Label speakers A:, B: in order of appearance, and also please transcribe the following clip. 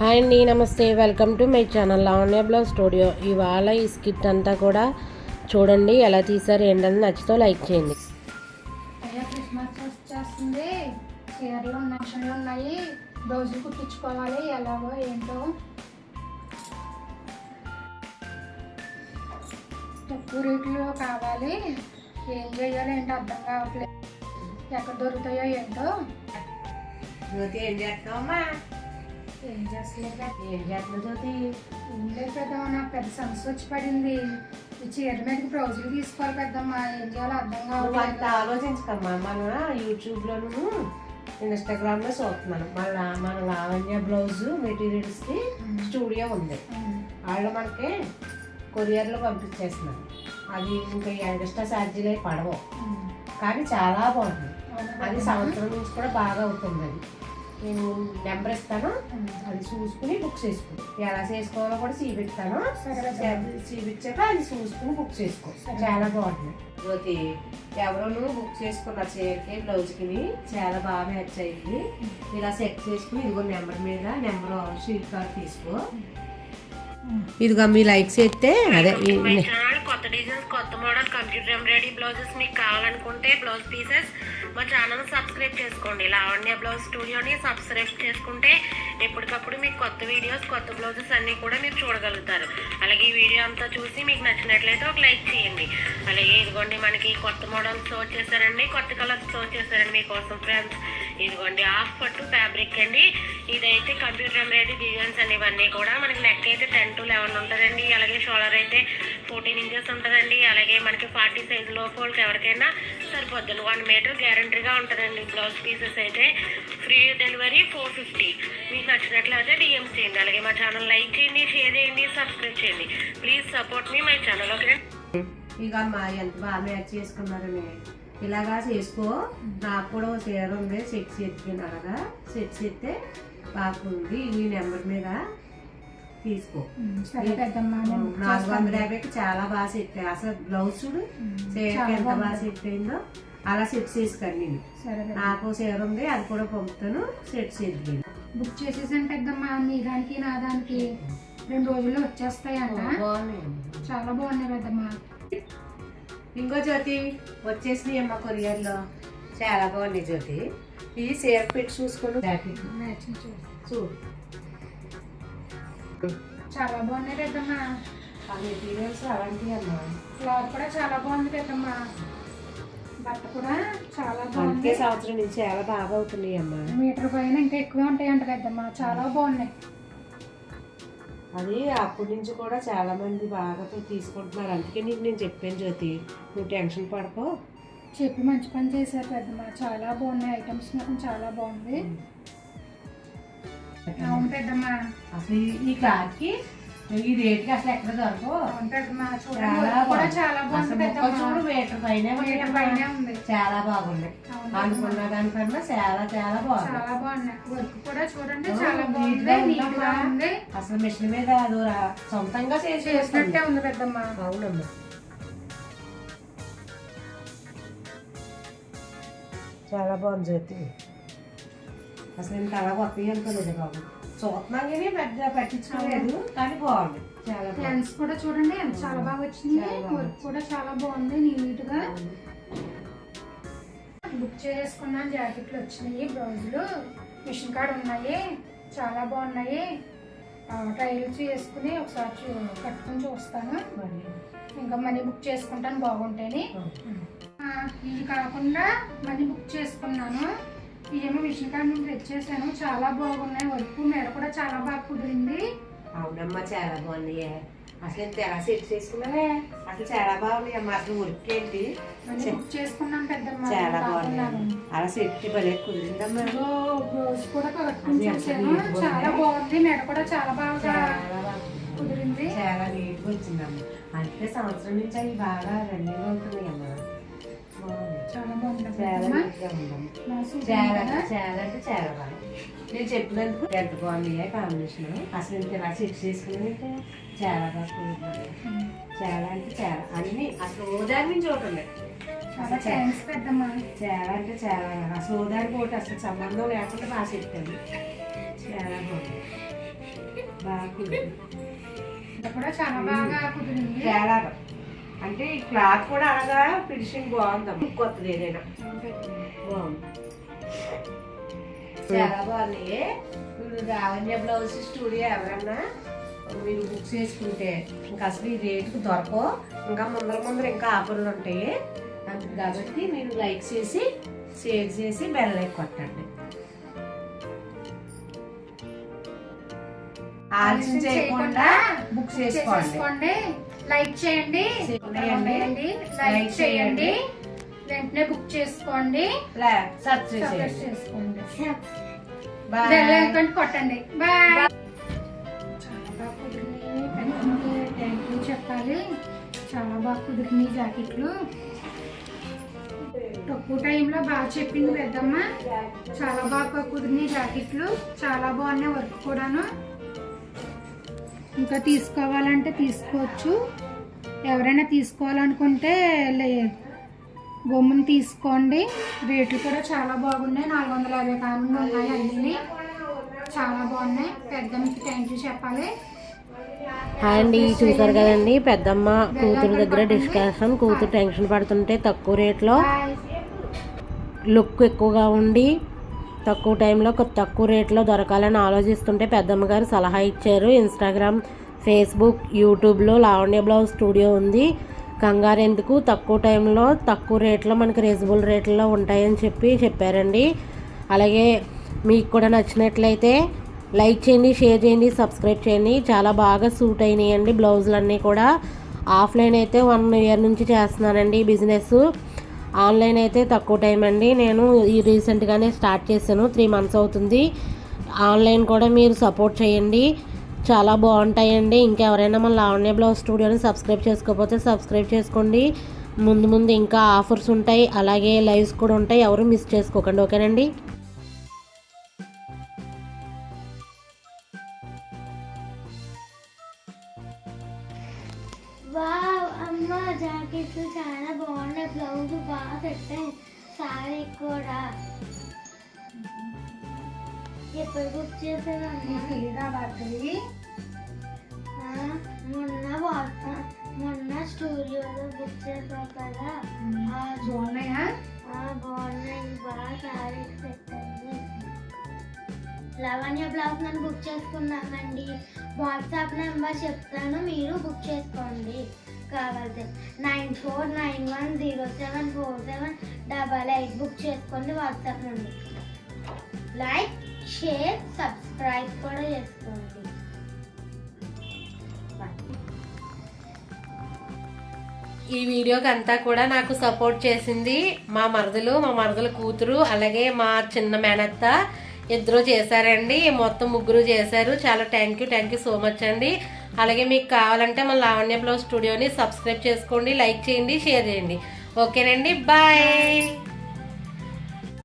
A: Hi అండి నమస్తే. Welcome to my channel Lavanya blouse studio. ఇవాళ ఈ స్కిట్ అంతా కూడా చూడండి ఎలా తీసారు ఏంటని నచ్చితే లైక్ చేయండి.
B: అయ్యా క్రిస్మస్ వచ్చేస్తుంది. చీరలు నక్షలు ఉన్నాయి. బ్లౌజులు కుట్టించుకోవాలి ఎలాగో ఏంటో. తక్కువ రేట్లో కావాలి. ఏం చేయాలి ఏంటో అర్థం కావట్లేదు. ఎక్కడ దొరుకుతాయో ఏంటో.
A: ఏం చేస్తావమ్మా?
B: ఏం చేస్తలేదు
A: ఏం చేస్తున్నావు జ్యోతి
B: ఏం లేదు పెద్దమ్మ నాకు పెద్ద సమస్య వచ్చి పడింది ఈ చీర మీదకి బ్లౌజులు తీసుకోవాలి పెద్దమ్మ ఏం చేయాలో అర్థం
A: నువ్వు అంత
B: కావట్లేదు
A: ఆలోచించకమ్మా. మన యూట్యూబ్లోను ఇన్స్టాగ్రామ్లో చూస్తున్నాను మన మన లావణ్య బ్లౌజ్ మెటీరియల్స్కి స్టూడియో ఉంది. వాళ్ళు మనకి కొరియర్లో పంపించేస్తున్నాను అది ఇంకా ఎక్స్ట్రా ఛార్జీలు అవి పడవు. కానీ చాలా బాగుంటుంది అది సంవత్సరం నుంచి కూడా బాగా అవుతుంది. అది నేను నెంబర్ ఇస్తాను అది చూసుకుని బుక్ చేసుకో. ఎలా చేసుకోవాలో కూడా చూపిస్తాను. చూపించాక అది చూసుకుని బుక్ చేసుకో. చాలా బాగుంటుంది జ్యోతి ఎవరో నువ్వు బుక్ చేసుకున్న చీరకి బ్లౌజ్కి చాలా బాగా మ్యాచ్ అయింది ఇలా సెట్ చేసుకుని ఇదిగో నెంబర్ మీద నెంబర్ షీట్ కార్డ్ తీసుకో. ఇదిగో మీ లైక్స్ అయితే అదే కొత్త డిజైన్స్ కొత్త మోడల్ కంప్యూటర్ ఎంబ్రాయిడరీ బ్లౌజెస్ మీకు కావాలనుకుంటే బ్లౌజ్ పీసెస్ మా ఛానల్ సబ్స్క్రైబ్ చేసుకోండి. లావణ్య బ్లౌజ్ స్టూడియోని సబ్స్క్రైబ్ చేసుకుంటే ఎప్పటికప్పుడు మీకు కొత్త వీడియోస్ కొత్త బ్లౌజెస్ అన్నీ కూడా మీరు చూడగలుగుతారు. అలాగే ఈ వీడియో అంతా చూసి మీకు నచ్చినట్లయితే ఒక లైక్ చేయండి. అలాగే ఇదిగోండి మనకి కొత్త మోడల్స్ షో చేశారండి. కొత్త కలర్స్ షో చేశారండి మీకోసం ఫ్రెండ్స్ ఇదిగోండి హాఫ్ పట్టు ఫ్యాబ్రిక్ అండి. ఇదైతే కంప్యూటర్ ఎంబ్రాయిడరీ డిజైన్స్ అండి. ఇవన్నీ కూడా మనకి నెక్ అయితే టెన్ టు లెవెన్ ఉంటుందండి. అలాగే షోల్డర్ అయితే ఫోర్టీన్ ఇంచెస్ ఉంటుందండి. అలాగే మనకి ఫార్టీ సైజ్ లోపు వాళ్ళకి ఎవరికైనా సరిపోద్దండి. వన్ మీటర్ గ్యారెంటీ గ్యారంటీగా ఉంటుందండి బ్లౌజ్ పీసెస్ అయితే. ఫ్రీ డెలివరీ ఫోర్ ఫిఫ్టీ మీకు నచ్చినట్లయితే డిఎం చేయండి. అలాగే మా ఛానల్ లైక్ చేయండి షేర్ చేయండి సబ్స్క్రైబ్ చేయండి. Please support me my channel okay ఇక అమ్మా ఎంత బాగా మ్యాచ్ చేసుకున్నారని. ఇలాగా చేసుకో. నాకు కూడా ఒక చీర ఉంది సెట్ చేతికిన అలాగా సెట్ చేస్తే బాగుంది. ఈ నెంబర్ మీద తీసుకో. నాలుగు వందల. యాభైకి చాలా బాగా సెట్ అసలు బ్లౌజ్ చూడు చీరకి ఎంత బాగా. సెట్ అయిందో. అలా సెట్ చేసుకోండి నేను.
B: సరే.
A: నాకు చీర ఉంది అది కూడా పంపుతాను సెట్ చేద్దాం
B: బుక్ చేసేసాను పెద్దమ్మ మీ దానికి నా దానికి. రెండు రోజుల్లో వచ్చేస్తాయంట. చాలా బాగున్నాయి పెద్దమ్మ.
A: ఇంకో జ్యోతి వచ్చేసినాయి అమ్మ కొరియర్లో. చాలా బాగున్నాయి జ్యోతి. ఇది సేఫ్ పెట్టి చూసుకుని. జాకెట్
B: మ్యాచింగ్ చూసి
A: చూడు.
B: చాలా బాగున్నాయి పెద్దమ్మ.
A: మెటీరియల్స్ అలాంటివి అమ్మా.
B: క్లాత్ కూడా చాలా బాగుంది పెద్దమ్మ. బట్ట కూడా చాలా
A: అందుకే
B: బాగుంది.
A: సంవత్సరం నుంచి చాలా బాగా అవుతున్నాయి అమ్మా.
B: మీటర్ పైన ఇంకా ఎక్కువే ఉంటాయంట పెద్దమ్మ. చాలా బాగున్నాయి.
A: అది అప్పటి నుంచి కూడా చాలా మంది బాగా తీసుకుంటున్నారు. అందుకే నీకు నేను చెప్పాను జ్యోతి నువ్వు టెన్షన్ పడకో.
B: చెప్పి మంచి పని చేశారు పెద్దమ్మ. చాలా బాగున్నాయి ఐటమ్స్ మాత్రం చాలా బాగుంది. అవును పెద్దమ్మ.
A: అసలు ఈ- క్లాత్కి ఈ రేట్కి అసలు ఎక్కడ దొరకవు. బాగుంది.
B: బాగుంది
A: చూడు మీటర్ పైనే చాలా
B: అవును
A: అనుకున్న. దానికన్నా చాలా చాలా బాగుంది.
B: బాగుంది
A: అసలు మిషన్ మీద అది సొంతంగా చేసి
B: చేసినట్టే ఉంది పెద్దమ్మ.
A: అవునమ్మా. చాలా బాగుంది జ్యోతి. అసలు ఇంత అలా కొత్తగా అనుకోలేదు బాబు. చూస్తున్నాం కానీ పెద్ద పట్టించుకోలేదు కానీ బాగుంది. చాలా
B: లెన్స్ కూడా చూడండి ఎంత చాలా బాగా వచ్చింది. వర్క్ కూడా చాలా బాగుంది నీట్గా బుక్ చేసుకున్నాను జాకెట్లు వచ్చినాయి బ్లౌజులు మిషన్ కార్డ్ ఉన్నాయి చాలా బాగున్నాయి. ట్రయల్స్ చేసుకుని ఒకసారి చూ- కట్టుకుని చూస్తాను. ఇంకా మనీ బుక్ చేసుకుంటాను బాగుంటేని. ఇవి కాకుండా మనీ బుక్ చేసుకున్నాను. ఇవేమో కార్డ్ నుంచి తెచ్చేసాను. చాలా బాగున్నాయి. వర్క్ మేడ కూడా చాలా బాగా కుదిరింది.
A: అవునమ్మా చాలా బాగున్నాయి. అసలు ఎలా సెట్ చేసుకున్నావే? అసలు చాలా బాగున్నాయి అమ్మా అసలు ఉరికేంటి
B: మనీ బుక్ చేసుకున్నాను పెద్దమ్మ.
A: చాలా. బాగున్నాయి. అలా సెట్ భలే కుదిరిందమ్మా.
B: బ్లౌజ్ కూడా. చాలా బాగుంది. మెడ కూడా చాలా బాగా కుదిరింది.
A: చాలా నీట్గా వచ్చిందమ్మా. అంటే సంవత్సరం నుంచి అవి బాగా రన్నింగ్ అవుతున్నాయి అమ్మా.
B: చాలా బాగుంది.
A: చాలా చాలా అంటే చాలా బాగా నేను చెప్పినందుకు ఎంత బాగుంది కాంబినేషన్ అసలు ఇంత ఇలా సెట్ చేసుకున్నానంటే చాలా బాగా కుదిరింది.
B: ఉమ్.
A: చాలా అంటే చాలా. అన్ని అసలు ఉన్నాయి
B: చాలా థ్యాంక్స్ పెద్దమ్మ.
A: చాలా అంటే చాలా. అసలు ఒకటి అసలు సంబంధం లేకుండా బాగా చెప్పాను చాలా బాగుంది.
B: ఇది కూడా చాలా బాగా కుదిరింది.
A: చాలా అంటే ఈ క్లాత్ కూడా అనగా ఫినిషింగ్ బాగుందమ్మా. కొత్తది ఏదైనా. బాగుంది. చాలా బాగున్నాయి ఇప్పుడు బ్లౌజ్ స్టూడియో ఎవరన్నా మీరు బుక్ చేసుకుంటే ఇంకా అసలు ఈ రేటుకు దొరకవు. ఇంకా ముందర ముందర ఇంకా ఆఫర్లు ఉంటాయి. అందుకు కాబట్టి మీరు లైక్ చేసి షేర్ చేసి బెల్ లైక్ కొట్టండి. ఆలస్యం చేయకుండా బుక్ చేసుకోండి.
B: లైక్ చేయండి.
A: లైక్
B: చేయండి. వెంటనే బుక్ చేసుకోండి.
A: సబ్స్క్రైబ్
B: చేసుకోండి. కొట్టండి. బాయ్. చెప్పాలి. చాలా బాగా కుదిరినాయి జాకెట్లు. తక్కువ టైంలో బాగా చెప్పింది పెద్దమ్మ. చాలా బాగా కుదిరినాయి జాకెట్లు. చాలా బాగున్నాయి వర్క్ కూడాను. ఇంకా తీసుకోవాలంటే తీసుకోవచ్చు. ఎవరైనా తీసుకోవాలనుకుంటే లే బొమ్మను తీసుకోండి. రేట్లు కూడా చాలా బాగున్నాయి. నాలుగు వందల యాభై కాలంలో ఉన్నాయి అన్నీ. చాలా బాగున్నాయి. పెద్దమ్మకి థ్యాంక్ యూ చెప్పాలి.
C: అండి. చూసారు కదండి పెద్దమ్మ కూతురు దగ్గర డిస్కషన్ కూతురు టెన్షన్ పడుతుంటే తక్కువ రేట్లో లుక్ ఎక్కువగా ఉండి తక్కువ టైంలో తక్కువ రేట్లో దొరకాలని ఆలోచిస్తుంటే పెద్దమ్మ గారు సలహా ఇచ్చారు. ఇన్స్టాగ్రామ్ ఫేస్బుక్ యూట్యూబ్లో లావణ్య బ్లౌజ్ స్టూడియో ఉంది. కంగారు ఎందుకు? తక్కువ టైంలో తక్కువ రేట్లో మనకి రీజనబుల్ రేట్లో ఉంటాయని చెప్పి చెప్పారండి. అలాగే మీకు కూడా నచ్చినట్లయితే లైక్ చేయండి షేర్ చేయండి సబ్స్క్రైబ్ చేయండి. చాలా బాగా సూట్ అయినాయండి బ్లౌజులన్నీ కూడా. ఆఫ్లైన్ అయితే వన్ ఇయర్ నుంచి చేస్తున్నానండి బిజినెస్ ఆన్లైన్ అయితే తక్కువ టైం అండి. నేను ఈ రీసెంట్గానే స్టార్ట్ చేశాను. త్రీ మంత్స్ అవుతుంది. ఆన్లైన్ కూడా మీరు సపోర్ట్ చేయండి. చాలా బాగుంటాయండి. ఇంకెవరైనా మన లావణ్య బ్లౌజ్ స్టూడియోని సబ్స్క్రైబ్ చేసుకోకపోతే సబ్స్క్రైబ్ చేసుకోండి. ముందు ముందు ఇంకా ఆఫర్స్ ఉంటాయి. అలాగే లైవ్స్ కూడా ఉంటాయి. ఎవరు మిస్ చేసుకోకండి. ఓకేనండి?
D: బ్లౌజ్ బాగా అయింది సారీ కూడా. ఎప్పుడు బుక్ ఆ, మొన్న వాట్సాప్ మొన్న స్టూడియోలో బుక్ చేసావు కదా.
B: బాగున్నాయా?
D: బాగున్నాయి. బాగా సారీ అయింది లవణ్య బ్లౌజ్ నేను బుక్ చేసుకున్నామండి వాట్సాప్ నెంబర్ చెప్తాను మీరు బుక్ చేసుకోండి. కావాలంటే nine four nine one zero seven four seven double eight book చేసుకోండి వాట్సాప్ నుండి. లైక్ షేర్ సబ్స్క్రైబ్ కూడా చేసుకోండి.
C: ఈ వీడియోకి అంతా కూడా నాకు సపోర్ట్ చేసింది మా మరదలు మా మరదల కూతురు అలాగే మా చిన్న మేనత్త. ఇద్దరు చేశారండి. మొత్తం ముగ్గురు చేశారు. చాలా thank you thank you so much అండి. అలాగే మీకు కావాలంటే మన లావణ్య బ్లౌజ్ స్టూడియోని సబ్స్క్రైబ్ చేసుకోండి లైక్ చేయండి షేర్ చేయండి. ఓకేనండి బాయ్.